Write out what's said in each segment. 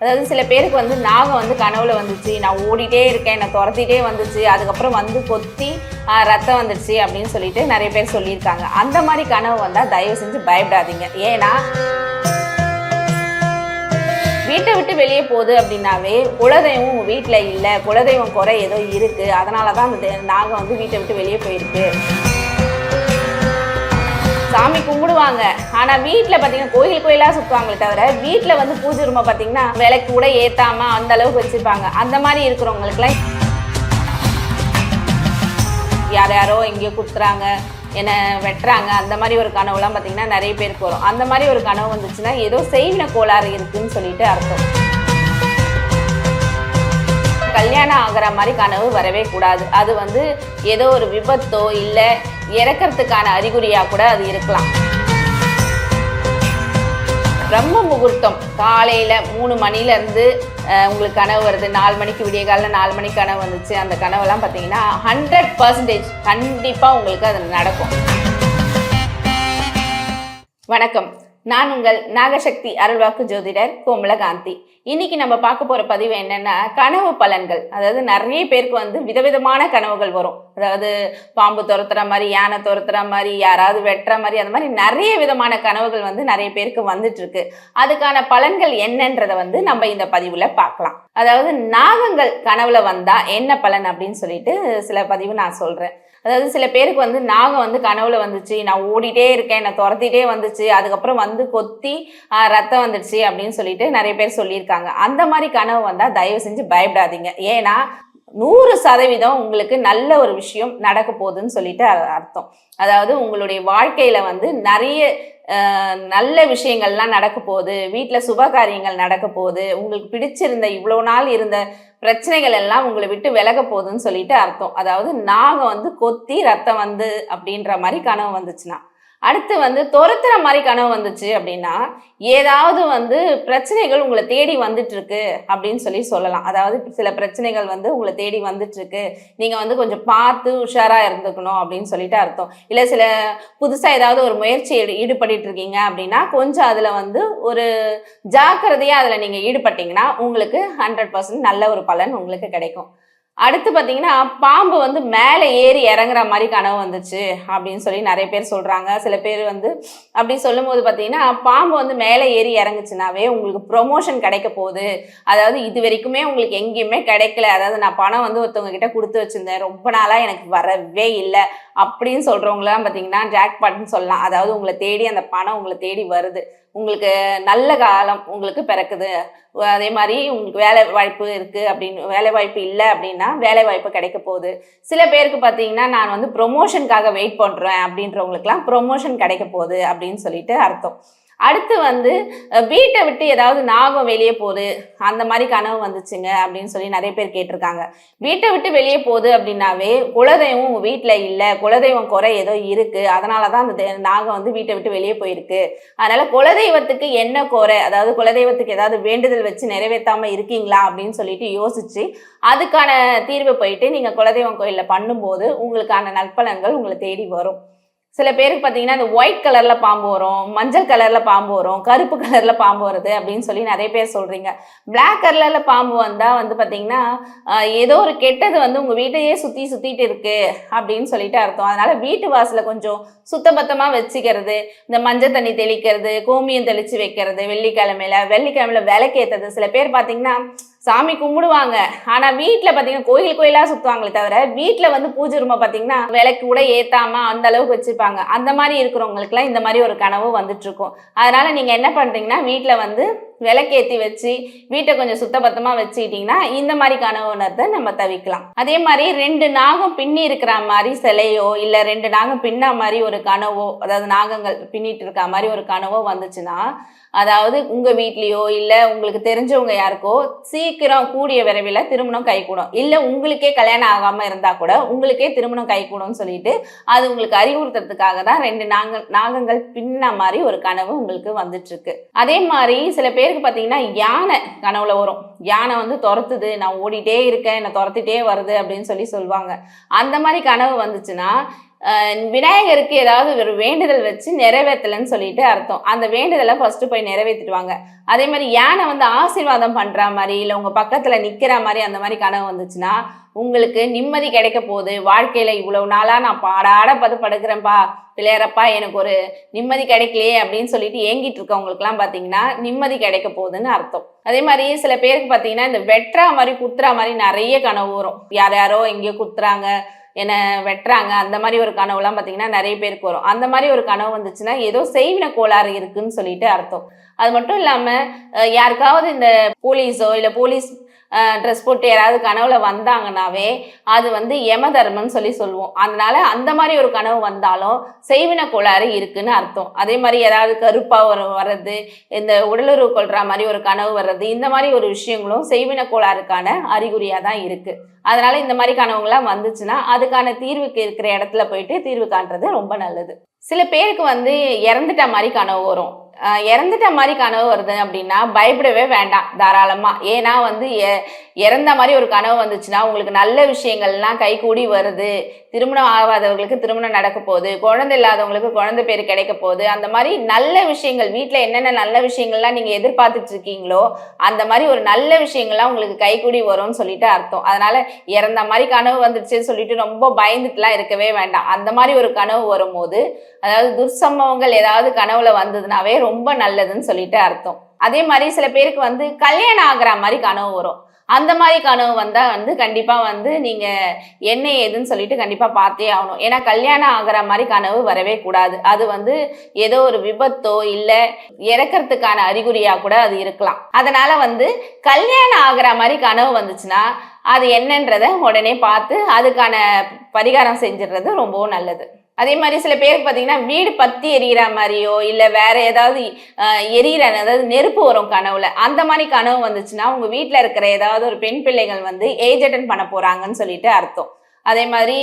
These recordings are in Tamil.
அதாவது சில பேருக்கு வந்து நாகம் வந்து கனவுல வந்துச்சு நான் ஓடிட்டே இருக்கேன் என்னை துரத்திட்டே வந்துச்சு அதுக்கப்புறம் வந்து கொத்தி ரத்தம் வந்துடுச்சு அப்படின்னு சொல்லிட்டு நிறைய பேர் சொல்லியிருக்காங்க. அந்த மாதிரி கனவு வந்தால் தயவு செஞ்சு பயப்படாதீங்க. ஏன்னா வீட்டை விட்டு வெளியே போகுது அப்படின்னாவே குலதெய்வம் வீட்டில் இல்லை குலதெய்வம் குறை ஏதோ இருக்குது அதனால தான் அந்த நாகம் வந்து வீட்டை விட்டு வெளியே போயிருக்கு. சாமி கும்பிடுவாங்க. ஆனால் வீட்டில் பார்த்தீங்கன்னா கோயில் கோயிலாக சுற்றுவாங்களே தவிர வீட்டில் வந்து பூஜை ரூமை பார்த்தீங்கன்னா விளக்கு கூட ஏற்றாமல் அந்த அளவுக்கு வச்சுருப்பாங்க. அந்த மாதிரி இருக்கிறவங்களுக்குலாம் யார் யாரோ எங்கேயோ குத்துறாங்க என்னை வெட்டுறாங்க அந்த மாதிரி ஒரு கனவுலாம் பார்த்தீங்கன்னா நிறைய பேருக்கு வரும். அந்த மாதிரி ஒரு கனவு வந்துச்சுன்னா ஏதோ செய்வின கோளாறு இருக்குதுன்னு சொல்லிட்டு அர்த்தம். கல்யாணம் ஆகிற மாதிரி கனவு வரவே கூடாது. அது வந்து ஏதோ ஒரு விபத்தோ இல்லை இறக்கிறதுக்கான அறிகுறியாக கூட அது இருக்கலாம். பிரம்ம முகூர்த்தம். காலையில் மூணு மணிலேருந்து உங்களுக்கு கனவு வருது. நாலு மணிக்கு விடிய காலையில் நாலு மணிக்கு கனவு வந்துச்சு. அந்த கனவெல்லாம் பார்த்தீங்கன்னா ஹண்ட்ரட் பர்சன்டேஜ் கண்டிப்பாக உங்களுக்கு அது நடக்கும். வணக்கம். நான் உங்கள் நாகசக்தி அருள்வாக்கு ஜோதிடர் கோமலகாந்தி. இன்னைக்கு நம்ம பார்க்க போற பதிவு என்னன்னா கனவு பலன்கள். அதாவது நிறைய பேருக்கு வந்து விதவிதமான கனவுகள் வரும். அதாவது பாம்பு துரத்துற மாதிரி யானை துரத்துற மாதிரி யாராவது வெட்டுற மாதிரி அந்த மாதிரி நிறைய விதமான கனவுகள் வந்து நிறைய பேருக்கு வந்துட்டு இருக்கு அதுக்கான பலன்கள் என்னன்றதை வந்து நம்ம இந்த பதிவுல பார்க்கலாம். அதாவது நாகங்கள் கனவுல வந்தா என்ன பலன் அப்படின்னு சொல்லிட்டு சில பதிவு நான் சொல்றேன். அதாவது சில பேருக்கு வந்து நாகம் வந்து கனவுல வந்துச்சு நான் ஓடிட்டே இருக்கேன் என்னை துரத்திட்டே வந்துச்சு அதுக்கப்புறம் வந்து கொத்தி ரத்தம் வந்துடுச்சு அப்படின்னு சொல்லிட்டு நிறைய பேர் சொல்லியிருக்காங்க. அந்த மாதிரி கனவு வந்தால் தயவு செஞ்சு பயப்படாதீங்க. ஏன்னா நூறு சதவீதம் உங்களுக்கு நல்ல ஒரு விஷயம் நடக்க போகுதுன்னு சொல்லிட்டு அர்த்தம். அதாவது உங்களுடைய வாழ்க்கையில வந்து நிறைய நல்ல விஷயங்கள்லாம் நடக்க போகுது. வீட்டில் சுப காரியங்கள் நடக்க போகுது. உங்களுக்கு பிடிச்சிருந்த இவ்வளோ நாள் இருந்த பிரச்சனைகள் எல்லாம் உங்களை விட்டு விலக போகுதுன்னு சொல்லிட்டு அர்த்தம். அதாவது நாகம் வந்து கொத்தி ரத்தம் வந்து அப்படின்ற மாதிரி கனவு வந்துச்சுன்னா அடுத்து வந்து துரத்துற மாதிரி கனவு வந்துச்சு அப்படின்னா ஏதாவது வந்து பிரச்சனைகள் உங்களை தேடி வந்துட்டு இருக்கு அப்படின்னு சொல்லி சொல்லலாம். அதாவது சில பிரச்சனைகள் வந்து உங்களை தேடி வந்துட்டு இருக்கு நீங்க வந்து கொஞ்சம் பார்த்து உஷாரா இருந்துக்கணும் அப்படின்னு சொல்லிட்டு அர்த்தம். இல்ல சில புதுசா ஏதாவது ஒரு முயற்சி ஈடுபட்டு இருக்கீங்க அப்படின்னா கொஞ்சம் அதுல வந்து ஒரு ஜாக்கிரதையா அதுல நீங்க ஈடுபட்டீங்கன்னா உங்களுக்கு ஹண்ட்ரட் பர்சன்ட் நல்ல ஒரு பலன் உங்களுக்கு கிடைக்கும். அடுத்து பார்த்தீங்கன்னா பாம்பு வந்து மேலே ஏறி இறங்குற மாதிரி கனவு வந்துச்சு அப்படின்னு சொல்லி நிறைய பேர் சொல்கிறாங்க சில பேர் வந்து அப்படி சொல்லும்போது பார்த்தீங்கன்னா பாம்பு வந்து மேலே ஏறி இறங்குச்சுனாவே உங்களுக்கு ப்ரொமோஷன் கிடைக்க போகுது. அதாவது இது வரைக்குமே உங்களுக்கு எங்கேயுமே கிடைக்கல. அதாவது நான் பணம் வந்து ஒருத்தவங்க கிட்ட கொடுத்து வச்சுருந்தேன். ரொம்ப நாளாக எனக்கு வரவே இல்லை அப்படின்னு சொல்கிறவங்களாம் பார்த்தீங்கன்னா ஜாக்பாட்னு சொல்லலாம். அதாவது உங்களை தேடி அந்த பணம் உங்களை தேடி வருது. உங்களுக்கு நல்ல காலம் உங்களுக்கு பிறக்குது. அதே மாதிரி உங்களுக்கு வேலை வாய்ப்பு இருக்குது அப்படின்னு வேலை வாய்ப்பு இல்லை அப்படின்னா வேலை வாய்ப்பு கிடைக்க போகுது. சில பேருக்கு பார்த்தீங்கன்னா நான் வந்து ப்ரொமோஷனுக்காக வெயிட் பண்ணுறேன் அப்படின்றவங்களுக்குலாம் ப்ரொமோஷன் கிடைக்க போகுது அப்படின்னு சொல்லிட்டு அர்த்தம். அடுத்து வந்து வீட்டை விட்டு ஏதாவது நாகம் வெளியே போகுது. அந்த மாதிரி கனவு வந்துச்சுங்க அப்படின்னு சொல்லி நிறைய பேர் கேட்டிருக்காங்க. வீட்டை விட்டு வெளியே போகுது அப்படின்னாவே குலதெய்வம் உங்கள் வீட்டில் இல்லை குலதெய்வம் குறை ஏதோ இருக்குது அதனால தான் அந்த தெ- நாகம் வந்து வீட்டை விட்டு வெளியே போயிருக்கு. அதனால் குலதெய்வத்துக்கு என்ன குறை? அதாவது குலதெய்வத்துக்கு ஏதாவது வேண்டுதல் வச்சு நிறைவேற்றாமல் இருக்கீங்களா? அப்படின்னு சொல்லிட்டு யோசிச்சு அதுக்கான தீர்வு போயிட்டு நீங்கள் குலதெய்வம் கோயிலில் பண்ணும்போது உங்களுக்கான நற்பலன்கள் உங்களை தேடி வரும். சில பேருக்கு பார்த்தீங்கன்னா இந்த ஒயிட் கலரில் பாம்பு வரும் மஞ்சள் கலரில் பாம்பு வரும் கருப்பு கலரில் பாம்பு வருது அப்படின்னு சொல்லி நிறைய பேர் சொல்கிறீங்க பிளாக் கலரில் பாம்பு வந்தால் வந்து பார்த்தீங்கன்னா ஏதோ ஒரு கெட்டது வந்து உங்கள் வீட்டையே சுற்றி சுற்றிட்டு இருக்கு அப்படின்னு சொல்லிட்டு அர்த்தம். அதனால் வீட்டு வாசலை கொஞ்சம் சுத்தபத்தமாக வச்சுக்கிறது இந்த மஞ்சள் தண்ணி தெளிக்கிறது கோமியம் தெளித்து வைக்கிறது வெள்ளிக்கிழமையில வெள்ளிக்கிழமையில விளக்கேத்துறது. சில பேர் பார்த்தீங்கன்னா சாமி கும்பிடுவாங்க. ஆனா வீட்டுல பாத்தீங்கன்னா கோயில் கோயிலா சுத்துவாங்களே தவிர வீட்டுல வந்து பூஜை ரூமை பாத்தீங்கன்னா விலைக்கு கூட ஏத்தாம அந்த அளவுக்கு வச்சிருப்பாங்க. அந்த மாதிரி இருக்கிறவங்களுக்குலாம் இந்த மாதிரி ஒரு கனவு வந்துட்டு இருக்கும். அதனால நீங்க என்ன பண்றீங்கன்னா வீட்டுல வந்து விளக்கேத்தி வச்சு வீட்டை கொஞ்சம் சுத்தபத்தமா வச்சுக்கிட்டீங்கன்னா இந்த மாதிரி கனவு உணர்த்தை நம்ம தவிக்கலாம். அதே மாதிரி ரெண்டு நாகம் பின்னி இருக்கிற மாதிரி சிலையோ இல்ல ரெண்டு நாகம் பின்ன மாதிரி ஒரு கனவோ அதாவது நாகங்கள் பின்னிட்டு இருக்க மாதிரி ஒரு கனவோ வந்துச்சுன்னா அதாவது உங்க வீட்லயோ இல்ல உங்களுக்கு தெரிஞ்சவங்க யாருக்கோ சீக்கிரம் கூடிய விரைவில் திருமணம் கைகூடும். இல்ல உங்களுக்கே கல்யாணம் ஆகாம இருந்தா கூட உங்களுக்கே திருமணம் கைகூடும்னு சொல்லிட்டு அது உங்களுக்கு அறிவுறுத்துறதுக்காக தான் ரெண்டு நாங்கள் நாகங்கள் பின்ன மாதிரி ஒரு கனவு உங்களுக்கு வந்துட்டு இருக்கு அதே மாதிரி சில பேர் பேருக்கு பார்த்தீங்கன்னா யானை கனவுல வரும். யானை வந்து துரத்துது நான் ஓடிட்டே இருக்கேன் என்னை துரத்திட்டே வருது அப்படின்னு சொல்லி சொல்லுவாங்க. அந்த மாதிரி கனவு வந்துச்சுன்னா விநாயகருக்கு ஏதாவது ஒரு வேண்டுதல் வச்சு நிறைவேற்றலைன்னு சொல்லிட்டு அர்த்தம். அந்த வேண்டுதலை ஃபர்ஸ்ட் போய் நிறைவேற்றிடுவாங்க. அதே மாதிரி யானை வந்து ஆசீர்வாதம் பண்ற மாதிரி இல்லை உங்க பக்கத்துல நிக்கிற மாதிரி அந்த மாதிரி கனவு வந்துச்சுன்னா உங்களுக்கு நிம்மதி கிடைக்க போகுது. வாழ்க்கையில இவ்வளவு நாளா நான் பாடாட பது படுக்கிறேன்ப்பா பிள்ளையரப்பா எனக்கு ஒரு நிம்மதி கிடைக்கலையே அப்படின்னு சொல்லிட்டு ஏங்கிட்டு இருக்கவங்களுக்குலாம் பார்த்தீங்கன்னா நிம்மதி கிடைக்க போகுதுன்னு அர்த்தம். அதே மாதிரி சில பேருக்கு பார்த்தீங்கன்னா இந்த வெட்டுறா மாதிரி குத்துறா மாதிரி நிறைய கனவு வரும். யார் யாரோ எங்கேயோ குத்துறாங்க என்ன வெட்டுறாங்க அந்த மாதிரி ஒரு கனவுலாம் பார்த்தீங்கன்னா நிறைய பேருக்கு வரும். அந்த மாதிரி ஒரு கனவு வந்துச்சுன்னா ஏதோ செய்வின கோளாறு இருக்குன்னு சொல்லிட்டு அர்த்தம். அது மட்டும் இல்லாமல் யாருக்காவது இந்த போலீஸோ இல்லை போலீஸ் ட்ரெஸ் போட்டு யாராவது கனவுல வந்தாங்கனாவே அது வந்து யம தர்மம்னு சொல்லி சொல்லுவோம். அதனால அந்த மாதிரி ஒரு கனவு வந்தாலும் செய்வின கோளாறு இருக்குன்னு அர்த்தம். அதே மாதிரி ஏதாவது கருப்பா வர வர்றது இந்த உடலுறவு கொள்ற மாதிரி ஒரு கனவு வர்றது இந்த மாதிரி ஒரு விஷயங்களும் செய்வின கோளாறுக்கான அறிகுறியா தான் இருக்கு. அதனால இந்த மாதிரி கனவுங்களாம் வந்துச்சுன்னா அதுக்கான தீர்வுக்கு இருக்கிற இடத்துல போயிட்டு தீர்வு காண்றது ரொம்ப நல்லது. சில பேருக்கு வந்து இறந்துட்ட மாதிரி கனவு வரும். இறந்துட்ட மாதிரி கனவு வருது அப்படின்னா பயப்படவே வேண்டாம் தாராளமா. ஏன்னா வந்து எ- இறந்த மாதிரி ஒரு கனவு வந்துச்சுன்னா உங்களுக்கு நல்ல விஷயங்கள்லாம் கைகூடி வருது. திருமணம் ஆகாதவங்களுக்கு திருமணம் நடக்க போகுது. குழந்தை இல்லாதவங்களுக்கு குழந்தை பேர் கிடைக்க போகுது. அந்த மாதிரி நல்ல விஷயங்கள் வீட்டில் என்னென்ன நல்ல விஷயங்கள்லாம் நீங்கள் எதிர்பார்த்துட்டு இருக்கீங்களோ அந்த மாதிரி ஒரு நல்ல விஷயங்கள்லாம் உங்களுக்கு கைகூடி வரும்னு சொல்லிட்டு அர்த்தம். அதனால இறந்த மாதிரி கனவு வந்துடுச்சுன்னு சொல்லிட்டு ரொம்ப பயந்துட்டுலாம் இருக்கவே வேண்டாம். அந்த மாதிரி ஒரு கனவு வரும்போது அதாவது துர்சம்பவங்கள் ஏதாவது கனவுல வந்ததுனாவே ரொம்ப நல்லதுன்னு சொல்லிட்டு அர்த்தம். அதே மாதிரி சில பேருக்கு வந்து கல்யாணம் ஆகிற மாதிரி கனவு வரும். அந்த மாதிரி கனவு வந்தால் வந்து கண்டிப்பாக வந்து நீங்கள் என்ன ஏதுன்னு சொல்லிட்டு கண்டிப்பாக பார்த்தே ஆகணும். ஏன்னா கல்யாணம் ஆகிற மாதிரி கனவு வரவே கூடாது. அது வந்து ஏதோ ஒரு விபத்தோ இல்லை இறக்கறதுக்கான அறிகுறியாக கூட அது இருக்கலாம். அதனால் வந்து கல்யாணம் ஆகிற மாதிரி கனவு வந்துச்சுன்னா அது என்னன்றதை உடனே பார்த்து அதுக்கான பரிகாரம் செஞ்சிடுறது ரொம்பவும் நல்லது. அதே மாதிரி சில பேருக்கு பார்த்தீங்கன்னா வீடு பற்றி எரியிற மாதிரியோ இல்லை வேற ஏதாவது எரியிற அதாவது நெருப்பு வரும் கனவுல அந்த மாதிரி கனவு வந்துச்சுன்னா உங்கள் வீட்டில் இருக்கிற ஏதாவது ஒரு பெண் பிள்ளைகள் வந்து ஏஜ் அட்டன் பண்ண போகிறாங்கன்னு சொல்லிட்டு அர்த்தம். அதே மாதிரி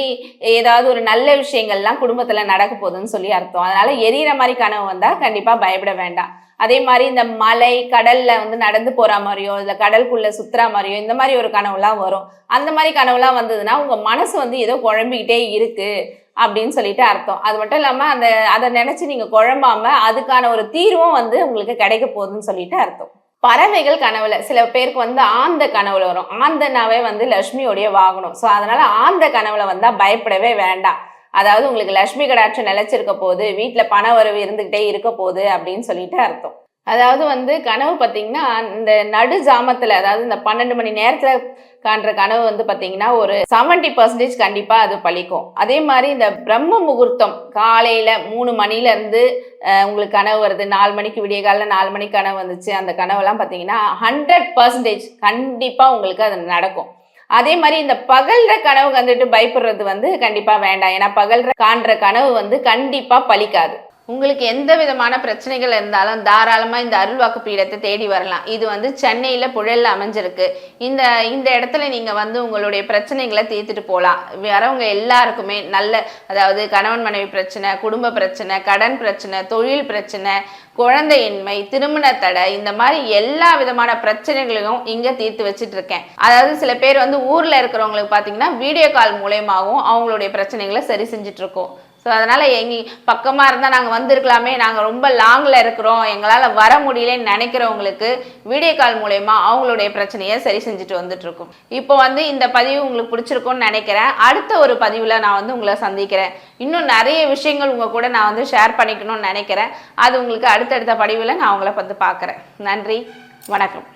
ஏதாவது ஒரு நல்ல விஷயங்கள்லாம் குடும்பத்தில் நடக்க போகுதுன்னு சொல்லி அர்த்தம். அதனால எரியிற மாதிரி கனவு வந்தால் கண்டிப்பாக பயப்பட வேண்டாம். அதே மாதிரி இந்த மலை கடல்ல வந்து நடந்து போற மாதிரியோ இல்ல கடலுக்குள்ள சுத்துற மாதிரியோ இந்த மாதிரி ஒரு கனவுலாம் வரும். அந்த மாதிரி கனவுலாம் வந்ததுன்னா உங்க மனசு வந்து ஏதோ குழம்பிக்கிட்டே இருக்கு. அப்படின்னு சொல்லிட்டு அர்த்தம். அது மட்டும் இல்லாம அந்த அதை நினைச்சு நீங்க குழம்பாம அதுக்கான ஒரு தீர்வும் வந்து உங்களுக்கு கிடைக்க போகுதுன்னு சொல்லிட்டு அர்த்தம். பறவைகள் கனவுல சில பேருக்கு வந்து ஆந்த கனவுல வரும். ஆந்தனாவே வந்து லட்சுமியோடைய வாகனம். ஸோ அதனால ஆந்த கனவுல வந்தா பயப்படவே வேண்டாம். அதாவது உங்களுக்கு லட்சுமி கடாட்சம் நிலைச்சிருக்க போகுது வீட்டில் பண வரவு இருந்துகிட்டே இருக்க போகுது அப்படின்னு சொல்லிட்டு அர்த்தம். அதாவது வந்து கனவு பார்த்தீங்கன்னா இந்த நடு ஜாமத்தில் அதாவது இந்த பன்னெண்டு மணி நேரத்தில் காண்ற கனவு வந்து பார்த்தீங்கன்னா ஒரு செவன்டி பர்சன்டேஜ் கண்டிப்பாக அது பழிக்கும். அதே மாதிரி இந்த பிரம்ம முகூர்த்தம் காலையில் மூணு மணிலேருந்து உங்களுக்கு கனவு வருது. நாலு மணிக்கு விடிய காலில் நாலு மணிக்கு கனவு வந்துச்சு. அந்த கனவுலாம் பார்த்தீங்கன்னா ஹண்ட்ரட் பர்சன்டேஜ் கண்டிப்பாக உங்களுக்கு அது நடக்கும். அதே மாதிரி இந்த பகல்ற கனவு கண்டுட்டு பயப்படுறது வந்து கண்டிப்பாக வேண்டாம். ஏன்னா பகல்ற காண்ற கனவு வந்து கண்டிப்பாக பலிக்காது உங்களுக்கு எந்த விதமான பிரச்சனைகள் இருந்தாலும் தாராளமாக இந்த அருள்வாக்கு பீடத்தை தேடி வரலாம். இது வந்து சென்னையில் புழல்ல அமைஞ்சிருக்கு. இந்த இந்த இடத்துல நீங்கள் வந்து உங்களுடைய பிரச்சனைகளை தீர்த்துட்டு போகலாம் வரவங்க எல்லாருக்குமே நல்ல அதாவது கணவன் மனைவி பிரச்சனை குடும்ப பிரச்சனை கடன் பிரச்சனை தொழில் பிரச்சனை குழந்தையின்மை திருமண தடை இந்த மாதிரி எல்லா விதமான பிரச்சனைகளையும் இங்கே தீர்த்து வச்சுட்டு இருக்கேன் அதாவது சில பேர் வந்து ஊரில் இருக்கிறவங்களுக்கு பார்த்தீங்கன்னா வீடியோ கால் மூலயமாகவும் அவங்களுடைய பிரச்சனைகளை சரி செஞ்சுட்டு இருக்கோம் ஸோ அதனால் எங்கி பக்கமாக இருந்தால் நாங்கள் வந்திருக்கலாமே. நாங்கள் ரொம்ப லாங்கில் இருக்கிறோம். எங்களால் வர முடியலன்னு நினைக்கிறவங்களுக்கு வீடியோ கால் மூலயமா அவங்களுடைய பிரச்சனையை சரி செஞ்சுட்டு வந்துட்டுருக்கோம். இப்போ வந்து இந்த பதிவு உங்களுக்கு பிடிச்சிருக்கும்னு நினைக்கிறேன். அடுத்த ஒரு பதிவில் நான் வந்து உங்களை சந்திக்கிறேன். இன்னும் நிறைய விஷயங்கள் உங்கள் கூட நான் வந்து ஷேர் பண்ணிக்கணும்னு நினைக்கிறேன். அது உங்களுக்கு அடுத்தடுத்த பதிவில் நான் உங்களை வந்து பார்க்குறேன். நன்றி. வணக்கம்.